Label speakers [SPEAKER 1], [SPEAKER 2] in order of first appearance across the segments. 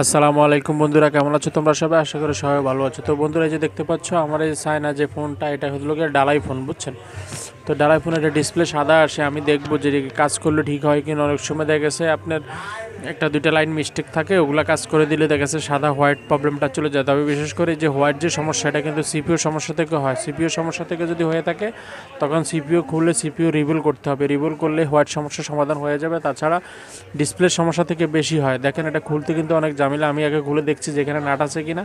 [SPEAKER 1] আসসালামু আলাইকুম বন্ধুরা, কেমন আছো তোমরা সবাই? আশা করি সবাই ভালো আছো। তো বন্ধুরা যে দেখতে পাচ্ছ, আমার এই সাইনা যে ফোনটা, এটা হলো গিয়ে ডালাই ফোন, বুঝছেন? তো ডালাই ফোনের ডিসপ্লে সাদা আসে, আমি দেখব যে কাজ করলে ঠিক হয় কিনা। অনেক সময় দেখা গেছে আপনার একটা দুইটা লাইন মিস্টেক থাকে, ওগুলা কাজ করে দিলে দেখা গেছে সাদা হোয়াইট প্রবলেমটা চলে যায়। তবে বিশেষ করে যে হোয়াইট যে সমস্যা এটা কিন্তু সিপিও সমস্যা থেকে হয়। সিপিও সমস্যা থেকে যদি হয়ে থাকে, তখন সিপিও খুললে সিপিও রিভুল করতে হবে। রিভুল করলে হোয়াইট সমস্যার সমাধান হয়ে যাবে। তাছাড়া ডিসপ্লের সমস্যা থেকে বেশি হয়। দেখেন এটা খুলতে কিন্তু অনেক ঝামেলা। আমি আগে খুলে দেখছি যে এখানে নাট আছে কিনা।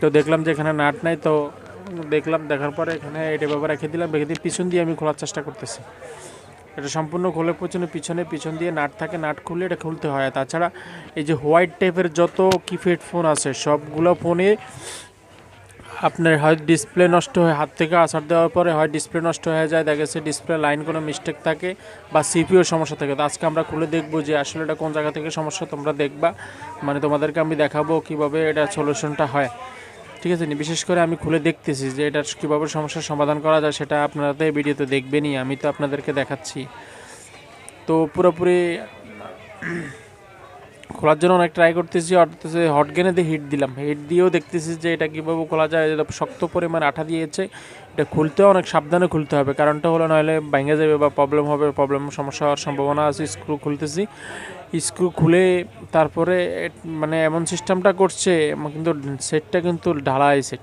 [SPEAKER 1] তো দেখলাম যে এখানে নাট নাই। তো দেখলাম, দেখার পরে এখানে এটা ব্যাপার রেখে দিলাম। রেখে দিয়ে পিছন দিয়ে আমি খোলার চেষ্টা করতেছি। এটা সম্পূর্ণ খোলে পিছনে পিছনে, পিছন দিয়ে নাট থাকে, নাট খুললে এটা খুলতে হয়। তাছাড়া এই যে হোয়াইট টাইপের যত কিপ্যাড ফোন আছে, সবগুলো ফোনে আপনার হয় ডিসপ্লে নষ্ট হয়ে, হাত থেকে আসার দেওয়ার পরে হয় ডিসপ্লে নষ্ট হয়ে যায়, দেখা গেছে ডিসপ্লে লাইন কোনো মিস্টেক থাকে বা সিপিও সমস্যা থাকে। তো আজকে আমরা খুলে দেখব যে আসলে এটা কোন জায়গা থেকে সমস্যা তোমরা দেখবা। মানে তোমাদেরকে আমি দেখাবো কীভাবে এটা সলিউশনটা হয়। ঠিক আছে? বিশেষ করে আমি খুলে দেখতেছি যে এটার কীভাবে সমস্যার সমাধান করা যায়, সেটা আপনারা তো এই ভিডিওতে দেখবেনই, আমি তো আপনাদেরকে দেখাচ্ছি। তো পুরোপুরি খোলার জন্য অনেক ট্রাই করতেছি অর্থাৎ হট গেনে দিয়ে হিট দিলাম। হিট দিয়েও দেখতেছি যে এটা কীভাবে খোলা যায় শক্ত পরিমাণ আঠা দিয়েছে। এটা খুলতেও অনেক সাবধানে খুলতে হবে, কারণটা হলো নইলে ভেঙে যাবে বা প্রবলেম হবে প্রবলেম সমস্যা হওয়ার সম্ভাবনা আছে স্ক্রু খুলতেছি। স্ক্রু খুলে তারপরে মানে এমন সিস্টেমটা করছে, কিন্তু সেটটা কিন্তু ঢালাই সেট।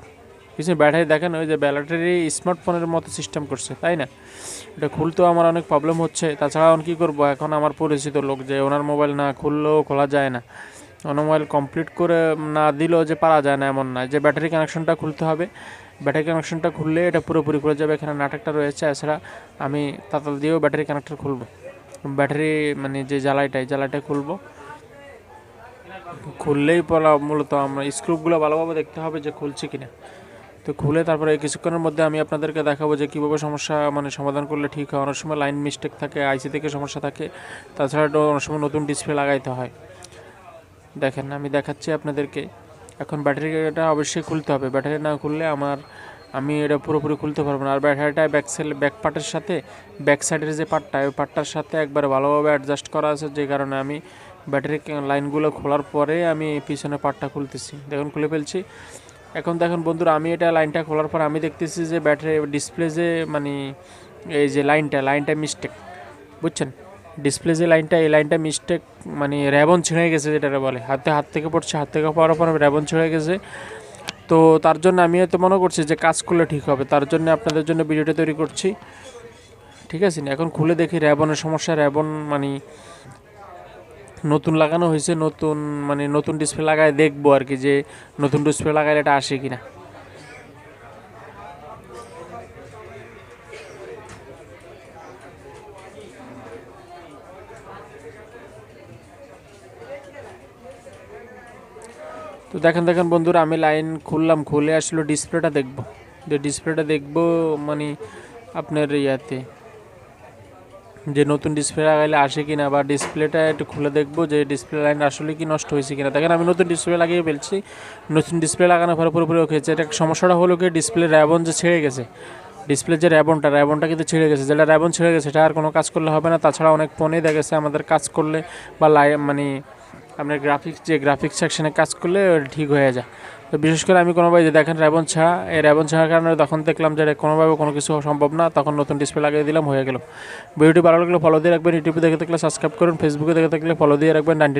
[SPEAKER 1] কিছু ব্যাটারি দেখেন, ওই যে ব্যাটারি স্মার্টফোনের মতো সিস্টেম করছে, তাই না? এটা খুলতেও আমার অনেক প্রবলেম হচ্ছে। তাছাড়া এখন কী করব? এখন আমার পরিচিত লোক যে ওনার মোবাইল না খুললেও খোলা যায় না। ওনার মোবাইল কমপ্লিট করে না দিলেও যে পারা যায় না, এমন না। যে ব্যাটারি কানেকশনটা খুলতে হবে। ব্যাটারি কানেকশনটা খুললে এটা পুরোপুরি খুলে যাবে। এখানে নাটকটা রয়েছে। এছাড়া আমি তাতাল দিয়েও ব্যাটারি কানেক্টর খুলবো। ব্যাটারি মানে যে জ্বালাইটা, এই জ্বালাইটা খুলবো। খুললেই পলা মূলত আমরা স্ক্রুপগুলো ভালোভাবে দেখতে হবে যে খুলছে কিনা। তো খুলে তারপরে কিছুক্ষণের মধ্যে আমি আপনাদেরকে দেখাবো যে কীভাবে সমস্যা মানে সমাধান করলে ঠিক হয়। অনেক সময় লাইন মিস্টেক থাকে আইসি থেকে সমস্যা থাকে। তাছাড়া অনেক সময় নতুন ডিসপ্লে লাগাইতে হয়। দেখেন, আমি দেখাচ্ছি আপনাদেরকে। এখন ব্যাটারিটা অবশ্যই খুলতে হবে। ব্যাটারি না খুললে আমার আমি এটা পুরোপুরি খুলতে পারব না। আর ব্যাটারিটা ব্যাক সেল ব্যাক পার্টের সাথে ব্যাক সাইডের যে পার্টটা ওই পার্টটার সাথে একবার ভালোভাবে অ্যাডজাস্ট করা আছে যে কারণে আমি ব্যাটারি লাইনগুলো খোলার পরে আমি পিছনে পার্টটা খুলতেছি। দেখুন, খুলে ফেলছি। এখন দেখুন বন্ধুরা, আমি এটা লাইনটা খোলার পর আমি দেখতেছি যে ব্যাটারি ডিসপ্লে যে মানে এই যে লাইনটা লাইনটা মিস্টেক বুঝছেন? ডিসপ্লে যে লাইনটা এই লাইনটা মিস্টেক মানে র্যাবন ছিঁড়ে গেছে যেটা বলে। হাতে হাত থেকে পড়ছে, হাত থেকে পড়ার পর র্যাবন ছিঁড়ে গেছে। তো তার জন্য আমি হয়তো মনে করছি যে কাজ করলে ঠিক হবে। তার জন্য আপনাদের জন্য ভিডিওটা তৈরি করছি। ঠিক আছে না? এখন খুলে দেখি র্যাবনের সমস্যা। র্যাবন মানে নতুন লাগানো হয়েছে, নতুন মানে নতুন ডিসপ্লে লাগায় দেখব আর কি যে নতুন ডিসপ্লে লাগাইলে এটা আসে কিনা। তো দেখেন দেখেন বন্ধুরা, আমি লাইন খুললাম, খুলে আসলে ডিসপ্লেটা দেখব। যে ডিসপ্লেটা দেখব মানে আপনার ইয়াতে, যে নতুন ডিসপ্লে লাগাইলে আসে কিনা বা ডিসপ্লেটা একটু খুলে দেখব যে ডিসপ্লে লাইন আসলে কি নষ্ট হয়েছে কিনা। দেখেন, আমি নতুন ডিসপ্লে লাগিয়ে ফেলছি। নতুন ডিসপ্লে লাগানোর পরে পুরোপুরি ওকে এটা সমস্যাটা হলো কি ডিসপ্লে র্যাবন যে ছেড়ে গেছে ডিসপ্লে যে র্যাবনটা র্যাবনটা কিন্তু ছিঁড়ে গেছে। যেটা র্যাবন ছিঁড়ে গেছে, সেটা আর কোনো কাজ করলে হবে না। তাছাড়া অনেক ফোনেই দেখা গেছে আমাদের কাজ করলে বা লাই মানে আপনার গ্রাফিক্স যে গ্রাফিক্স সেকশনে কাজ করলে ঠিক হয়ে যায়। তো বিশেষ করে আমি কোনোভাবে যে দেখেন র্যাবন ছাড়া এই র্যাবন ছাড়ার কারণে তখন দেখলাম যে কোনোভাবে কোনো কিছু সম্ভব না, তখন নতুন ডিসপ্লে লাগিয়ে দিলাম, হয়ে গেল। ভিডিওটি ভালো লাগলে ফলো দিয়ে রাখবেন ইউটিউবে দেখে থাকলে সাবস্ক্রাইব করুন ফেসবুকে দেখে থাকলে ফলো দিয়ে রাখবেন নাইনটি